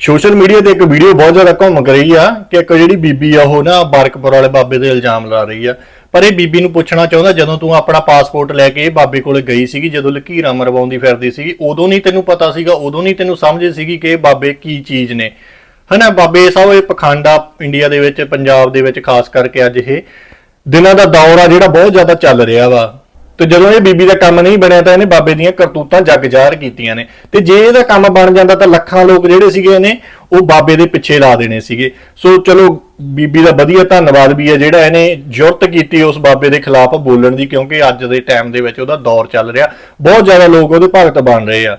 Social media ਤੇ ਇੱਕ video ਬਹੁਤ ਜ਼ਿਆਦਾ ਘੁੰਮ ਰਹੀ ਆ ਕਿ ਇੱਕ ਜਿਹੜੀ ਬੀਬੀ ਆ ਉਹ ਨਾ ਬਾਰਕਪੁਰ ਵਾਲੇ ਬਾਬੇ ਤੇ ਇਲਜ਼ਾਮ ਲਾ ਰਹੀ ਆ। ਪਰ ਇਹ ਬੀਬੀ ਨੂੰ ਪੁੱਛਣਾ ਚਾਹੁੰਦਾ, ਜਦੋਂ ਤੂੰ ਆਪਣਾ ਪਾਸਪੋਰਟ ਲੈ ਕੇ ਇਹ ਬਾਬੇ ਕੋਲ ਗਈ ਸੀਗੀ, ਜਦੋਂ ਲਕੀਰਾਂ ਮਰਵਾਉਂਦੀ ਫਿਰਦੀ ਸੀਗੀ, ਉਦੋਂ ਨਹੀਂ ਤੈਨੂੰ ਪਤਾ ਸੀਗਾ, ਉਦੋਂ ਨਹੀਂ ਤੈਨੂੰ ਸਮਝ ਸੀਗੀ ਕਿ ਇਹ ਬਾਬੇ ਕੀ ਚੀਜ਼ ਨੇ। ਹਨਾ, ਬਾਬੇ ਸਭ ਇਹ ਪਖੰਡ ਆ ਇੰਡੀਆ ਦੇ ਵਿੱਚ, ਪੰਜਾਬ ਦੇ ਵਿੱਚ, ਖਾਸ ਕਰਕੇ ਅੱਜ ਇਹ ਦਿਨਾਂ ਦਾ ਦੌਰ ਆ ਜਿਹੜਾ ਬਹੁਤ ਜ਼ਿਆਦਾ ਚੱਲ ਰਿਹਾ ਵਾ। ਤੇ ਜਦੋਂ ਇਹ ਬੀਬੀ ਦਾ ਕੰਮ ਨਹੀਂ ਬਣਿਆ ਤਾਂ ਇਹਨੇ ਬਾਬੇ ਦੀਆਂ ਕਰਤੂਤਾਂ ਜੱਗ ਜ਼ਾਹਰ ਕੀਤੀਆਂ ਨੇ। ਤੇ ਜੇ ਇਹਦਾ ਕੰਮ ਬਣ ਜਾਂਦਾ ਤਾਂ ਲੱਖਾਂ ਲੋਕ ਜਿਹੜੇ ਸੀਗੇ ਇਹਨੇ, ਉਹ ਬਾਬੇ ਦੇ ਪਿੱਛੇ ਲਾ ਦੇਣੇ ਸੀਗੇ। ਸੋ ਚਲੋ, ਬੀਬੀ ਦਾ ਵਧੀਆ ਧੰਨਵਾਦ ਵੀ ਹੈ ਜਿਹੜਾ ਇਹਨੇ ਜੁਰਤ ਕੀਤੀ ਉਸ ਬਾਬੇ ਦੇ ਖਿਲਾਫ ਬੋਲਣ ਦੀ, ਕਿਉਂਕਿ ਅੱਜ ਦੇ ਟਾਈਮ ਦੇ ਵਿੱਚ ਉਹਦਾ ਦੌਰ ਚੱਲ ਰਿਹਾ। ਬਹੁਤ ਜ਼ਿਆਦਾ ਲੋਕ ਉਹਦੇ ਭਗਤ ਬਣ ਰਹੇ ਆ।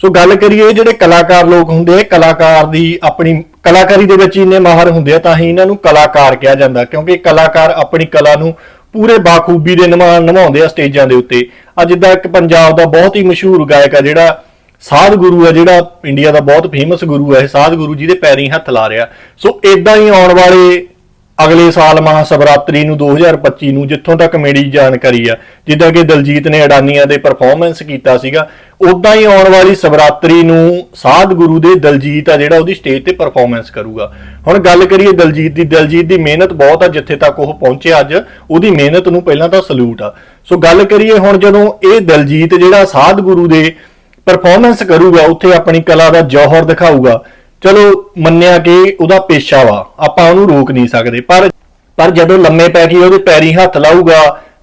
ਸੋ ਗੱਲ ਕਰੀਏ ਜਿਹੜੇ ਕਲਾਕਾਰ ਲੋਕ ਹੁੰਦੇ ਆ ਕਲਾਕਾਰ ਦੀ ਆਪਣੀ ਕਲਾਕਾਰੀ ਦੇ ਵਿੱਚ ਇੰਨੇ ਮਾਹਰ ਹੁੰਦੇ ਆ, ਤਾਂ ਹੀ ਇਹਨਾਂ ਨੂੰ ਕਲਾਕਾਰ ਕਿਹਾ ਜਾਂਦਾ, ਕਿਉਂਕਿ ਕਲਾਕਾਰ ਆਪਣੀ ਕਲਾ ਨੂੰ ਪੂਰੇ ਬਾਖੂਬੀ ਦੇ ਨਿਭਾ ਨਿਭਾਉਂਦੇ ਆ ਸਟੇਜਾਂ ਦੇ ਉੱਤੇ। ਅੱਜ ਜਿੱਦਾਂ ਇੱਕ ਪੰਜਾਬ ਦਾ ਬਹੁਤ ਹੀ ਮਸ਼ਹੂਰ ਗਾਇਕ ਆ ਜਿਹੜਾ ਸਾਧ ਗੁਰੂ ਆ, ਜਿਹੜਾ ਇੰਡੀਆ ਦਾ ਬਹੁਤ ਫੇਮਸ ਗੁਰੂ ਆ, ਇਹ ਸਾਧ ਗੁਰੂ ਜਿਹਦੇ ਪੈਰੀਂ ਹੱਥ ਲਾ ਰਿਹਾ। ਸੋ ਇਦਾਂ ਹੀ ਆਉਣ ਵਾਲੇ ਅਗਲੇ ਸਾਲ ਮਹਾਸ਼ਿਵਰਾਤਰੀ ਨੂੰ 2025 ਨੂੰ ਜਿੱਥੋਂ ਤੱਕ ਮੇਰੀ ਜਾਣਕਾਰੀ ਆ, ਜਿੱਦਾਂ ਕਿ ਦਲਜੀਤ ਨੇ ਅਡਾਨੀਆਂ ਦੇ ਪਰਫਾਰਮੈਂਸ ਕੀਤਾ ਸੀਗਾ ਉਦਾਂ ਹੀ ਆਉਣ ਵਾਲੀ ਸ਼ਿਵਰਾਤਰੀ ਨੂੰ ਸਾਧ ਗੁਰੂ ਦੇ ਦਲਜੀਤ ਆ ਜਿਹੜਾ ਉਹਦੀ ਸਟੇਜ ਤੇ ਪਰਫਾਰਮੈਂਸ ਕਰੂਗਾ। ਹੁਣ ਗੱਲ ਕਰੀਏ ਦਲਜੀਤ ਦੀ ਦਲਜੀਤ ਦੀ ਮਿਹਨਤ ਬਹੁਤ ਆ, ਜਿੱਥੇ ਤੱਕ ਉਹ ਪਹੁੰਚਿਆ ਅੱਜ, ਉਹਦੀ ਮਿਹਨਤ ਨੂੰ ਪਹਿਲਾਂ ਤਾਂ ਸਲੂਟ ਆ। ਸੋ ਗੱਲ ਕਰੀਏ ਹੁਣ ਜਦੋਂ ਇਹ ਦਲਜੀਤ ਜਿਹੜਾ ਸਾਧ ਗੁਰੂ ਦੇ ਪਰਫਾਰਮੈਂਸ ਕਰੂਗਾ, ਉੱਥੇ ਆਪਣੀ ਕਲਾ ਦਾ ਜੌਹਰ ਦਿਖਾਊਗਾ ਚਲੋ ਮੰਨਿਆ ਕਿ ਉਹਦਾ ਪੇਸ਼ਾ ਵਾ, ਆਪਾਂ ਉਹਨੂੰ ਰੋਕ ਨਹੀਂ ਸਕਦੇ, ਪਰ ਪਰ ਜਦੋਂ ਲੰਮੇ ਪੈ ਕੇ ਉਹਦੇ ਪੈਰੀਂ ਹੱਥ ਲਾਊਗਾ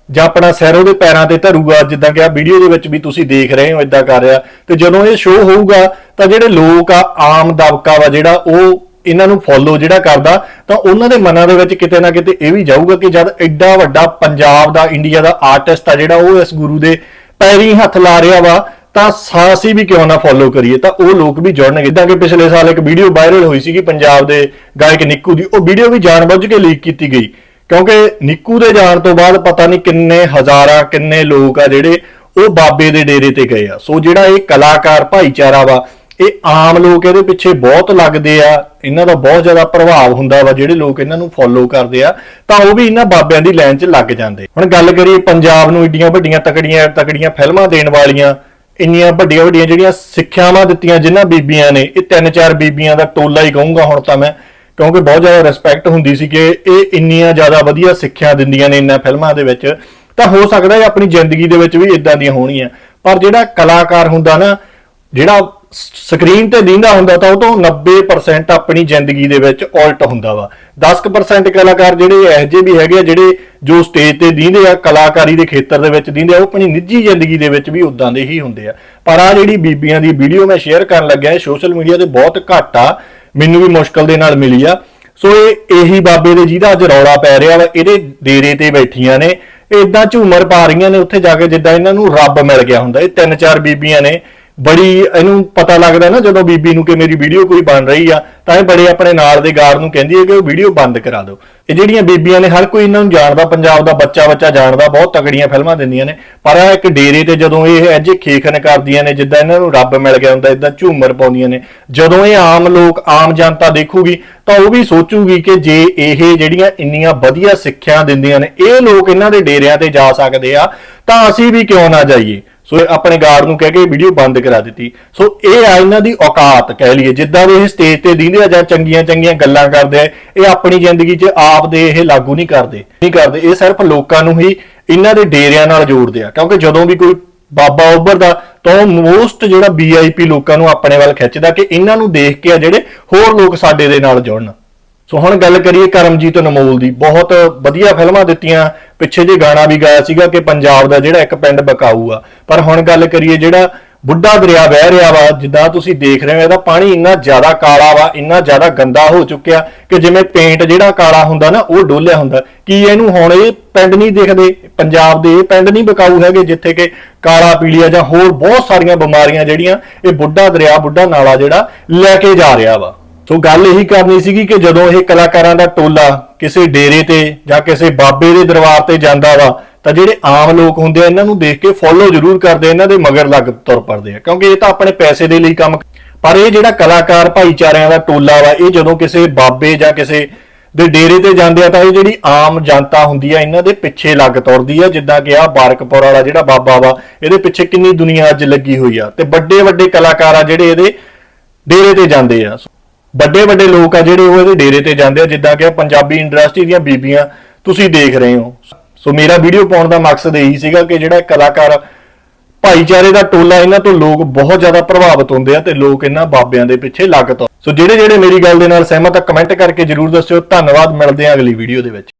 ਜਾਂ ਆਪਣਾ ਸਿਰ ਉਹਦੇ ਪੈਰਾਂ ਤੇ ਧਰੂਗਾ, ਜਿੱਦਾਂ ਕਿ ਆ ਵੀਡੀਓ ਦੇ ਵਿੱਚ ਵੀ ਤੁਸੀਂ ਦੇਖ ਰਹੇ ਹੋ ਇਦਾਂ ਕਰ ਰਿਹਾ, ਤੇ ਜਦੋਂ ਇਹ ਸ਼ੋਅ ਹੋਊਗਾ, ਤਾਂ ਜਿਹੜੇ ਲੋਕ ਆ, ਆਮ ਦਬਕਾ ਵਾ ਜਿਹੜਾ ਉਹ ਇਹਨਾਂ ਨੂੰ ਫੋਲੋ ਜਿਹੜਾ ਕਰਦਾ, ਤਾਂ ਉਹਨਾਂ ਦੇ ਮਨਾਂ ਦੇ ਵਿੱਚ ਕਿਤੇ ਨਾ ਕਿਤੇ ਇਹ ਵੀ ਜਾਊਗਾ ਕਿ ਜਦ ਐਡਾ ਵੱਡਾ ਪੰਜਾਬ ਦਾ ਇੰਡੀਆ ਦਾ ਆਰਟਿਸਟ ਆ ਜਿਹੜਾ, ਉਹ ਇਸ ਗੁਰੂ ਦੇ ਪੈਰੀ ਹੱਥ ਲਾ ਰਿਹਾ ਵਾ ਤਾਂ ਸਾਸੀ ਵੀ ਕਿਉਂ ਨਾ ਫੋਲੋ ਕਰੀਏ? ਤਾਂ ਉਹ ਲੋਕ ਵੀ ਜੁੜਨਗੇ ਜਿੱਦਾਂ ਕਿ ਪਿਛਲੇ ਸਾਲ ਇੱਕ ਵੀਡੀਓ ਵਾਇਰਲ ਹੋਈ ਸੀਗੀ ਪੰਜਾਬ ਦੇ ਗਾਇਕ ਨਿੱਕੂ ਦੀ। ਉਹ ਵੀਡੀਓ ਵੀ ਜਾਣਬੁੱਝ ਕੇ ਲੀਕ ਕੀਤੀ ਗਈ। ਕਿਉਂਕਿ ਨਿੱਕੂ ਦੇ ਜਾਣ ਤੋਂ ਬਾਅਦ ਪਤਾ ਨਹੀਂ ਕਿੰਨੇ ਹਜ਼ਾਰਾਂ, ਕਿੰਨੇ ਲੋਕ ਆ ਜਿਹੜੇ ਉਹ ਬਾਬੇ ਦੇ ਡੇਰੇ ਤੇ ਗਏ ਆ। ਸੋ ਜਿਹੜਾ ਇਹ ਕਲਾਕਾਰ ਭਾਈਚਾਰਾ ਵਾ, ਇਹ ਆਮ ਲੋਕ ਇਹਦੇ ਪਿੱਛੇ ਬਹੁਤ ਲੱਗਦੇ ਆ। ਇਹਨਾਂ ਦਾ ਬਹੁਤ ਜ਼ਿਆਦਾ ਪ੍ਰਭਾਵ ਹੁੰਦਾ ਵਾ, ਜਿਹੜੇ ਲੋਕ ਇਹਨਾਂ ਨੂੰ ਫੋਲੋ ਕਰਦੇ ਆ, ਤਾਂ ਉਹ ਵੀ ਇਹਨਾਂ ਬਾਬਿਆਂ ਦੀ ਲਾਈਨ 'ਚ ਲੱਗ ਜਾਂਦੇ। ਹੁਣ ਗੱਲ ਕਰੀਏ ਪੰਜਾਬ ਨੂੰ, ਏਡੀਆਂ ਵੱਡੀਆਂ ਤਕੜੀਆਂ ਤਕੜੀਆਂ ਫਿਲਮਾਂ ਦੇਣ ਵਾਲੀਆਂ ਇੰਨੀਆਂ ਵੱਡੀਆਂ ਵੱਡੀਆਂ ਜਿਹੜੀਆਂ ਸਿੱਖਿਆਵਾਂ ਦਿੱਤੀਆਂ ਜਿਨ੍ਹਾਂ ਬੀਬੀਆਂ ਨੇ, ਇਹ ਤਿੰਨ ਚਾਰ ਬੀਬੀਆਂ ਦਾ ਟੋਲਾ ਹੀ ਕਹੂੰਗਾ ਹੁਣ ਤਾਂ ਮੈਂ, ਕਿਉਂਕਿ ਬਹੁਤ ਜ਼ਿਆਦਾ ਰਿਸਪੈਕਟ ਹੁੰਦੀ ਸੀ ਕਿ ਇਹ ਇੰਨੀਆਂ ਜ਼ਿਆਦਾ ਵਧੀਆ ਸਿੱਖਿਆ ਦਿੰਦੀਆਂ ਨੇ ਇਹਨਾਂ ਫਿਲਮਾਂ ਦੇ ਵਿੱਚ। ਤਾਂ ਹੋ ਸਕਦਾ ਹੈ ਆਪਣੀ ਜ਼ਿੰਦਗੀ ਦੇ ਵਿੱਚ ਵੀ ਇਦਾਂ ਦੀਆਂ ਹੋਣੀਆਂ। ਪਰ ਜਿਹੜਾ ਕਲਾਕਾਰ ਹੁੰਦਾ ਨਾ, ਜਿਹੜਾ ਸਕਰੀਨ ਤੇ ਦਿੰਦਾ ਹੁੰਦਾ ਤਾਂ ਉਹ ਤੋਂ 90% ਆਪਣੀ ਜ਼ਿੰਦਗੀ ਦੇ ਵਿੱਚ ਉਲਟ ਹੁੰਦਾ ਵਾ। 10% ਕਲਾਕਾਰ ਜਿਹੜੇ ਇਹੋ ਜਿਹੇ ਵੀ ਹੈਗੇ ਆ, ਜਿਹੜੇ ਜੋ ਸਟੇਜ ਤੇ ਦਿੰਦੇ ਆ, ਕਲਾਕਾਰੀ ਦੇ ਖੇਤਰ ਦੇ ਵਿੱਚ ਦਿੰਦੇ ਆ, ਉਹ ਆਪਣੀ ਨਿੱਜੀ ਜ਼ਿੰਦਗੀ ਦੇ ਵਿੱਚ ਵੀ ਉਦਾਂ ਦੇ ਹੀ ਹੁੰਦੇ ਆ। ਪਰ ਆ ਜਿਹੜੀ ਬੀਬੀਆਂ ਦੀ ਵੀਡੀਓ ਮੈਂ ਸ਼ੇਅਰ ਕਰਨ ਲੱਗਿਆ ਸੋਸ਼ਲ ਮੀਡੀਆ ਤੇ ਬਹੁਤ ਘੱਟ ਆ, ਮੈਨੂੰ ਵੀ ਮੁਸ਼ਕਲ ਦੇ ਨਾਲ ਮਿਲੀ ਆ। ਸੋ ਇਹ, ਇਹੀ ਬਾਬੇ ਦੇ ਜਿਹਦਾ ਅੱਜ ਰੌਲਾ ਪੈ ਰਿਹਾ ਵਾ, ਇਹਦੇ ਡੇਰੇ ਤੇ ਬੈਠੀਆਂ ਨੇ ਇਹ ਇਦਾਂ ਝੂਮਰ ਪਾ ਰਹੀਆਂ ਨੇ, ਉੱਥੇ ਜਾ ਕੇ ਜਿੱਦਾਂ ਇਹਨਾਂ ਨੂੰ ਰੱਬ ਮਿਲ ਗਿਆ ਹੁੰਦਾ। ਇਹ ਤਿੰਨ ਚਾਰ ਬੀਬੀਆਂ ਨੇ ਬੜੀ ਇਹਨੂੰ ਪਤਾ ਲੱਗਦਾ ਨਾ ਜਦੋਂ ਬੀਬੀ ਨੂੰ ਕਿ ਮੇਰੀ ਵੀਡੀਓ ਕੋਈ ਬਣ ਰਹੀ ਆ, ਤਾਂ ਇਹ ਬੜੇ ਆਪਣੇ ਨਾਲ ਦੇ ਗਾਰਡ ਨੂੰ ਕਹਿੰਦੀ ਹੈ ਕਿ ਉਹ ਵੀਡੀਓ ਬੰਦ ਕਰਾ ਦਿਓ। ਇਹ ਜਿਹੜੀਆਂ ਬੀਬੀਆਂ ਨੇ ਹਰ ਕੋਈ ਇਹਨਾਂ ਨੂੰ ਜਾਣਦਾ, ਪੰਜਾਬ ਦਾ ਬੱਚਾ ਬੱਚਾ ਜਾਣਦਾ, ਬਹੁਤ ਤਕੜੀਆਂ ਫਿਲਮਾਂ ਦਿੰਦੀਆਂ ਨੇ, ਪਰ ਆ ਇੱਕ ਡੇਰੇ ਤੇ ਜਦੋਂ ਇਹ ਅਜੇ ਖੇਖਨ ਕਰਦੀਆਂ ਨੇ, ਜਿੱਦਾਂ ਇਹਨਾਂ ਨੂੰ ਰੱਬ ਮਿਲ ਗਿਆ ਹੁੰਦਾ ਇਦਾਂ ਝੂਮਰ ਪਾਉਂਦੀਆਂ ਨੇ, ਜਦੋਂ ਇਹ ਆਮ ਲੋਕ, ਆਮ ਜਨਤਾ ਦੇਖੂਗੀ, ਤਾਂ ਉਹ ਵੀ ਸੋਚੂਗੀ ਕਿ ਜੇ ਇਹ ਜਿਹੜੀਆਂ ਇੰਨੀਆਂ ਵਧੀਆ ਸਿੱਖਿਆ ਦਿੰਦੀਆਂ ਨੇ, ਇਹ ਲੋਕ ਇਹਨਾਂ ਦੇ ਡੇਰਿਆਂ ਤੇ ਜਾ ਸਕਦੇ ਆ, ਤਾਂ ਅਸੀਂ ਵੀ ਕਿਉਂ ਨਾ ਜਾਈਏ। ਸੋ ਆਪਣੇ ਗਾਰਡ ਨੂੰ ਕਹਿ ਕੇ ਵੀਡੀਓ ਬੰਦ ਕਰਾ ਦਿੱਤੀ। ਸੋ ਇਹ ਆ ਇਹਨਾਂ ਦੀ ਔਕਾਤ ਕਹਿ ਲਈਏ। ਜਿੱਦਾਂ ਦੇ ਇਹ ਸਟੇਜ ਤੇ ਦਿੰਦੇ ਆ ਜਾਂ ਚੰਗੀਆਂ ਚੰਗੀਆਂ ਗੱਲਾਂ ਕਰਦੇ ਆ, ਇਹ ਆਪਣੀ ਜ਼ਿੰਦਗੀ 'ਚ ਆਪ ਦੇ ਇਹ ਲਾਗੂ ਨਹੀਂ ਕਰਦੇ। ਨਹੀਂ ਕਰਦੇ। ਇਹ ਸਿਰਫ ਲੋਕਾਂ ਨੂੰ ਹੀ ਇਹਨਾਂ ਦੇ ਡੇਰਿਆਂ ਨਾਲ ਜੋੜਦੇ ਆ। ਕਿਉਂਕਿ ਜਦੋਂ ਵੀ ਕੋਈ ਬਾਬਾ ਉੱਭਰਦਾ ਤਾਂ ਮੋਸਟ ਜਿਹੜਾ ਵੀਆਈਪੀ ਲੋਕਾਂ ਨੂੰ ਆਪਣੇ ਵੱਲ ਖਿੱਚਦਾ ਕਿ ਇਹਨਾਂ ਨੂੰ ਦੇਖ ਕੇ ਆ ਜਿਹੜੇ ਹੋਰ ਲੋਕ ਸਾਡੇ ਦੇ ਨਾਲ ਜੁੜਨ। ਸੋ ਹੁਣ ਗੱਲ ਕਰੀਏ ਕਰਮਜੀਤ ਅਨਮੋਲ ਦੀ। ਬਹੁਤ ਵਧੀਆ ਫਿਲਮਾਂ ਦਿੱਤੀਆਂ। ਪਿੱਛੇ ਜੇ ਗਾਣਾ ਵੀ ਗਾਇਆ ਸੀਗਾ ਕਿ ਪੰਜਾਬ ਦਾ ਜਿਹੜਾ ਇੱਕ ਪਿੰਡ ਬਕਾਊ ਆ। ਪਰ ਹੁਣ ਗੱਲ ਕਰੀਏ ਜਿਹੜਾ ਬੁੱਢਾ ਦਰਿਆ ਵਹਿ ਰਿਹਾ ਵਾ, ਜਿੱਦਾਂ ਤੁਸੀਂ ਦੇਖ ਰਹੇ ਹੋ, ਇਹਦਾ ਪਾਣੀ ਇੰਨਾ ਜ਼ਿਆਦਾ ਕਾਲਾ ਵਾ, ਇੰਨਾ ਜ਼ਿਆਦਾ ਗੰਦਾ ਹੋ ਚੁੱਕਿਆ ਕਿ ਜਿਵੇਂ ਪੇਂਟ ਜਿਹੜਾ ਕਾਲਾ ਹੁੰਦਾ ਨਾ, ਉਹ ਡੋਲਿਆ ਹੁੰਦਾ। ਕੀ ਇਹਨੂੰ ਹੁਣ ਇਹ ਪਿੰਡ ਨਹੀਂ ਦਿਖਦੇ? ਪੰਜਾਬ ਦੇ ਇਹ ਪਿੰਡ ਨਹੀਂ ਬਕਾਊ ਹੈਗੇ, ਜਿੱਥੇ ਕਿ ਕਾਲਾ, ਪੀਲੀਆ ਜਾਂ ਹੋਰ ਬਹੁਤ ਸਾਰੀਆਂ ਬਿਮਾਰੀਆਂ ਜਿਹੜੀਆਂ ਇਹ ਬੁੱਢਾ ਦਰਿਆ, ਬੁੱਢਾ ਨਾਲਾ ਜਿਹੜਾ ਲੈ ਕੇ ਜਾ ਰਿਹਾ ਵਾ। ਸੋ ਗੱਲ ਇਹੀ ਕਰਨੀ ਸੀਗੀ ਕਿ ਜਦੋਂ ਇਹ ਕਲਾਕਾਰਾਂ ਦਾ ਟੋਲਾ ਕਿਸੇ ਡੇਰੇ ਤੇ ਜਾਂ ਕਿਸੇ ਬਾਬੇ ਦੇ ਦਰਬਾਰ ਤੇ ਜਾਂਦਾ ਵਾ, ਤਾਂ ਜਿਹੜੇ ਆਮ ਲੋਕ ਹੁੰਦੇ ਆ, ਇਹਨਾਂ ਨੂੰ ਦੇਖ ਕੇ ਫੋਲੋ ਜ਼ਰੂਰ ਕਰਦੇ ਇਹਨਾਂ ਦੇ ਮਗਰ ਲੱਗ ਤੁਰ ਪੜਦੇ ਆ। ਕਿਉਂਕਿ ਇਹ ਤਾਂ ਆਪਣੇ ਪੈਸੇ ਦੇ ਲਈ ਕੰਮ ਪਰ ਇਹ ਜਿਹੜਾ ਕਲਾਕਾਰ ਭਾਈਚਾਰਿਆਂ ਦਾ ਟੋਲਾ ਵਾ, ਇਹ ਜਦੋਂ ਕਿਸੇ ਬਾਬੇ ਜਾਂ ਕਿਸੇ ਦੇ ਡੇਰੇ ਤੇ ਜਾਂਦੇ ਆ, ਤਾਂ ਇਹ ਜਿਹੜੀ ਆਮ ਜਨਤਾ ਹੁੰਦੀ ਆ, ਇਹਨਾਂ ਦੇ ਪਿੱਛੇ ਲੱਗ ਤੁਰਦੀ ਆ, ਜਿੱਦਾਂ ਕਿ ਆ ਬਾਰਕਪੁਰ ਵਾਲਾ ਜਿਹੜਾ ਬਾਬਾ ਵਾ, ਇਹਦੇ ਪਿੱਛੇ ਕਿੰਨੀ ਦੁਨੀਆ ਅੱਜ ਲੱਗੀ ਹੋਈ ਆ। ਤੇ ਵੱਡੇ ਵੱਡੇ ਕਲਾਕਾਰ ਆ ਜਿਹੜੇ ਇਹਦੇ ਡੇਰੇ ਤੇ ਜਾਂਦੇ ਆ। ਵੱਡੇ ਵੱਡੇ ਲੋਕ ਆ ਜਿਹੜੇ ਉਹ ਇਹਦੇ ਡੇਰੇ ਤੇ ਜਾਂਦੇ ਆ, ਜਿੱਦਾਂ ਕਿ ਪੰਜਾਬੀ ਇੰਡਸਟਰੀ ਦੀਆਂ ਬੀਬੀਆਂ ਤੁਸੀਂ ਦੇਖ ਰਹੇ ਹੋ। ਸੋ ਮੇਰਾ ਵੀਡੀਓ ਪਾਉਣ ਦਾ ਮਕਸਦ ਇਹੀ ਸੀਗਾ ਕਿ ਜਿਹੜਾ ਕਲਾਕਾਰ ਭਾਈਚਾਰੇ ਦਾ ਟੋਲਾ, ਇਹਨਾਂ ਤੋਂ ਲੋਕ ਬਹੁਤ ਜ਼ਿਆਦਾ ਪ੍ਰਭਾਵਿਤ ਹੁੰਦੇ ਆ ਤੇ ਲੋਕ ਇਹਨਾਂ ਬਾਬਿਆਂ ਦੇ ਪਿੱਛੇ ਲੱਗ ਤੋਂ। ਸੋ ਜਿਹੜੇ ਜਿਹੜੇ ਮੇਰੀ ਗੱਲ ਦੇ ਨਾਲ ਸਹਿਮਤ ਆ ਕਮੈਂਟ ਕਰਕੇ ਜਰੂਰ ਦੱਸਿਓ। ਧੰਨਵਾਦ, ਮਿਲਦੇ ਆ ਅਗਲੀ ਵੀਡੀਓ ਦੇ ਵਿੱਚ।